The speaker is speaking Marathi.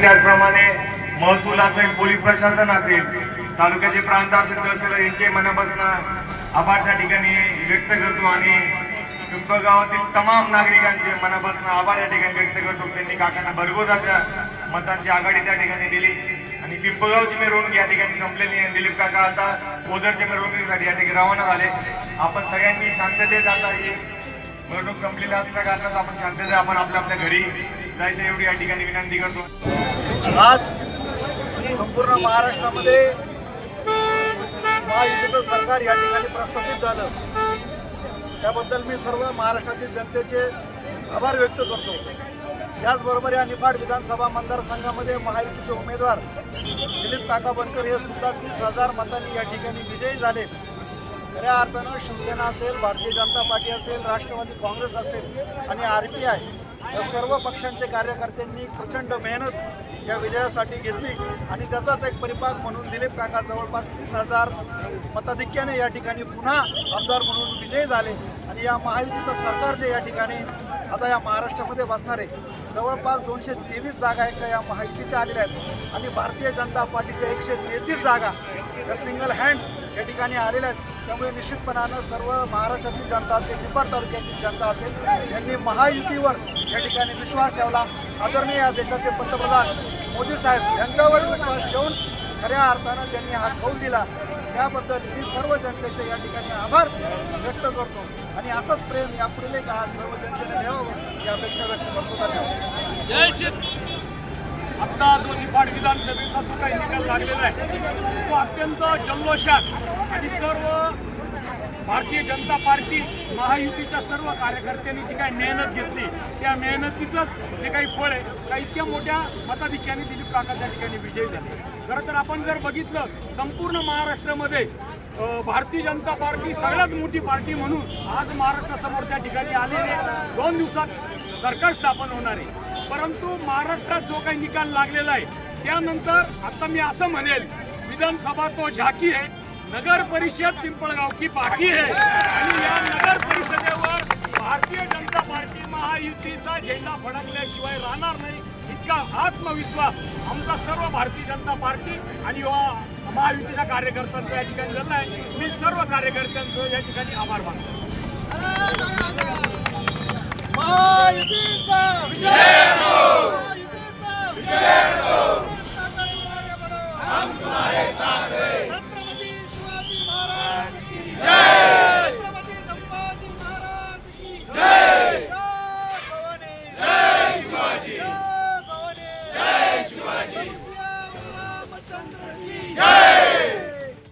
त्याचप्रमाणे महसूल असेल पोलीस प्रशासन असेल तालुक्याचे प्रांत असेल तहसील यांचे मनापासून आभार त्या ठिकाणी व्यक्त करतो आणि पिंपळगावातील तमाम नागरिकांचे मनापासून आभार या ठिकाणी व्यक्त करतो. त्यांनी काकांना भरघोस अशा मतांची आघाडी त्या ठिकाणी दिली. आणि पिंपळगावची मिरवणूक या ठिकाणी संपलेली आहे. दिलीप काका आता ओझरच्या मिरवणुकीसाठी या ठिकाणी रवाना झाले. आपण सगळ्यांनी शांततेत आता ही मिरवणूक संपलेली असल्या कारणात आपण शांततेत आपण आपल्या आपल्या घरी जायचं एवढी या ठिकाणी विनंती करतो. आज संपूर्ण महाराष्ट्रामध्ये महायुतीचं सरकार या ठिकाणी प्रस्थापित झालं. त्याबद्दल मी सर्व महाराष्ट्रातील जनतेचे आभार व्यक्त करतो. त्याचबरोबर या निफाड विधानसभा मतदारसंघामध्ये महायुतीचे उमेदवार दिलीप काका बनकर हे सुद्धा तीस हजार मतांनी या ठिकाणी विजयी झाले. खऱ्या अर्थानं शिवसेना असेल भारतीय जनता पार्टी असेल राष्ट्रवादी काँग्रेस असेल आणि आर पी आय या सर्व पक्षांचे कार्यकर्त्यांनी प्रचंड मेहनत या विजयासाठी घेतली आणि त्याचाच एक परिपाक म्हणून दिलीप काका जवळपास तीस हजार मताधिक्याने या ठिकाणी पुन्हा आमदार म्हणून विजयी झाले. आणि या महायुतीचं सरकार जे या ठिकाणी आता या महाराष्ट्रामध्ये बसणार आहे जवळपास दोनशे तेवीस जागा एकट्या या महायुतीच्या आलेल्या आहेत. आणि भारतीय जनता पार्टीच्या एकशे तेहतीस जागा या सिंगल हँड या ठिकाणी आलेल्या आहेत. त्यामुळे निश्चितपणानं सर्व महाराष्ट्रातील जनता असेल निपाड तालुक्यातील जनता असेल यांनी महायुतीवर या ठिकाणी विश्वास ठेवला. आदरणीय या देशाचे पंतप्रधान मोदी साहेब यांच्यावर विश्वास ठेवून खऱ्या अर्थानं त्यांनी हा कौल दिला. त्याबद्दल मी सर्व जनतेचे या ठिकाणी आभार व्यक्त करतो. आणि असंच प्रेम यापुढील काळात सर्व जनतेने ठेवावं ही अपेक्षा व्यक्त करतो. धन्यवाद. जय आता जो निफाड विधानसभेचा जो काही निकाल लागलेला आहे. तो अत्यंत जल्लोषात आणि सर्व भारतीय जनता पार्टी महायुतीच्या सर्व कार्यकर्त्यांनी जी काही मेहनत घेतली त्या मेहनतीचंच जे काही फळ आहे त्या इतक्या मोठ्या मताधिक्याने दिलीप काका त्या ठिकाणी विजयी झाले. खरं तर आपण जर बघितलं संपूर्ण महाराष्ट्रामध्ये भारतीय जनता पार्टी सगळ्यात मोठी पार्टी म्हणून आज महाराष्ट्रासमोर त्या ठिकाणी आलेली आहे. दोन दिवसात सरकार स्थापन होणार आहे. परंतु महाराष्ट्रात जो काही निकाल लागलेला आहे त्यानंतर आता मी असं म्हणेल विधानसभा तो झाकी आहे नगर परिषद पिंपळगाव की बाकी आहे. आणि या नगर परिषदेवर भारतीय जनता पार्टी महायुतीचा झेंडा फडकल्याशिवाय राहणार नाही इतका आत्मविश्वास आमचा सर्व भारतीय जनता पार्टी आणि वा- महायुतीच्या कार्यकर्त्यांचा या ठिकाणी झाला आहे. मी सर्व कार्यकर्त्यांचं या ठिकाणी आभार मानतो. महायुतीचा विजय